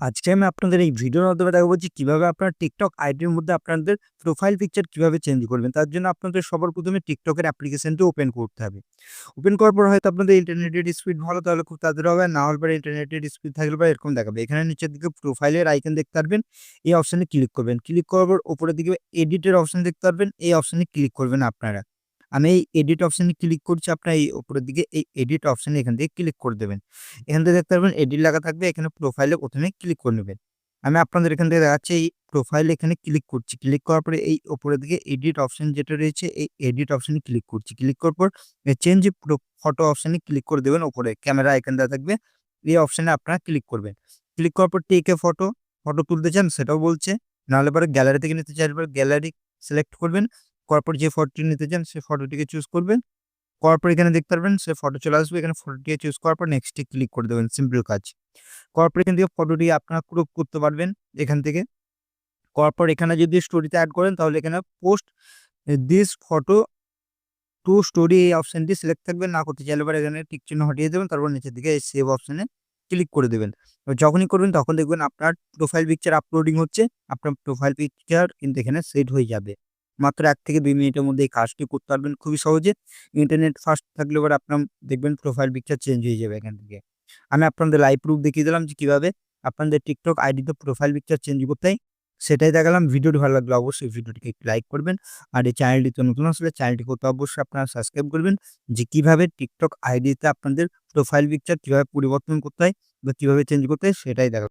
আজকে আমি আপনাদের এই ভিডিওর মাধ্যমে দেখাবো যে কীভাবে আপনার টিকটক আইডির মধ্যে আপনাদের প্রোফাইল পিকচার কীভাবে চেঞ্জ করবেন। তার জন্য আপনাদের সবার প্রথমে টিকটকের অ্যাপ্লিকেশনটি ওপেন করতে হবে। ওপেন করার পর হয়তো আপনাদের ইন্টারনেটের স্পিড ভালো, তাহলে খুব তাড়াতাড়ি হবে। না হলে পরে ইন্টারনেটের স্পিড থাকলে পরে এরকম দেখাবে। এখানে নিচের দিকে প্রোফাইলের আইকন দেখতে পারবেন। এই অপশানে ক্লিক করবেন। ক্লিক করার পর উপরের দিকে এডিটের অপশান দেখতে পারবেন। এই অপশানে ক্লিক করবেন আপনারা। আমি এই এডিট অপশানে ক্লিক করছি আপনার এই উপরের দিকে এই এডিট অপশানে এখান থেকে ক্লিক করে দেবেন। এখান থেকে দেখতে পারবেন এডিট লাগা থাকবে, এখানে প্রোফাইলে প্রথমে ক্লিক করে নেবেন। আমি আপনাদের এখান থেকে দেখাচ্ছি, এই প্রোফাইল এখানে ক্লিক করছি। ক্লিক করার পরে এই উপরের দিকে এডিট অপশন যেটা রয়েছে, এই এডিট অপশনে ক্লিক করছি। ক্লিক করার পর চেঞ্জ ফটো অপশনে ক্লিক করে দেবেন ওপরে ক্যামেরা এখান দেওয়া থাকবে, এই অপশানে আপনারা ক্লিক করবেন। ক্লিক করার পর টেকে ফটো ফটো তুলতে চান সেটাও বলছে। নাহলে পরে গ্যালারি থেকে নিতে চাইলে পরে গ্যালারি সিলেক্ট করবেন। করার পর যে ফটোটি নিতে চান, সেই ফটোটিকে চুজ করবেন। করার পর এখানে দেখতে পারবেন, সে ফটো চলে আসবে। এখানে ফটোটিকে চুজ করার পর নেক্সটে ক্লিক করে দেবেন সিম্পল কাজ। করার পর এখান থেকে ফটোটি আপনারা ক্রপ করতে পারবেন এখান থেকে। করার পর এখানে যদি স্টোরিতে অ্যাড করেন, তাহলে এখানে post this photo to story এই অপশানটি সিলেক্ট থাকবে। না করতে চাইলে পরে এখানে টিক চিহ্ন হটিয়ে দেবেন, তারপর নিচের দিকে এই সেভ অপশানে ক্লিক করে দেবেন। যখনই করবেন, তখন দেখবেন আপনার প্রোফাইল পিকচার আপলোডিং হচ্ছে। আপনার প্রোফাইল পিকচার কিন্তু এখানে সেট হয়ে যাবে। মাত্র এক থেকে দুই মিনিটের মধ্যে এই কাজটি করতে পারবেন খুবই সহজে। ইন্টারনেট ফাস্ট থাকলে পরে আপনার দেখবেন প্রোফাইল পিকচার চেঞ্জ হয়ে যাবে এখান থেকে। আমি আপনাদের লাইভ প্রুফ দেখিয়ে দিলাম যে কীভাবে আপনাদের টিকটক আইডিতে প্রোফাইল পিকচার চেঞ্জ করতে সেটাই দেখালাম, ভিডিওটি ভালো লাগলে অবশ্যই ভিডিওটিকে একটু লাইক করবেন। আর এই চ্যানেলটিতে নতুন আসলে চ্যানেলটি করতে অবশ্যই আপনারা সাবস্ক্রাইব করবেন যে কীভাবে টিকটক আইডিতে আপনাদের প্রোফাইল পিকচার কীভাবে পরিবর্তন করতে হয় বা কীভাবে চেঞ্জ করতে হয় সেটাই দেখা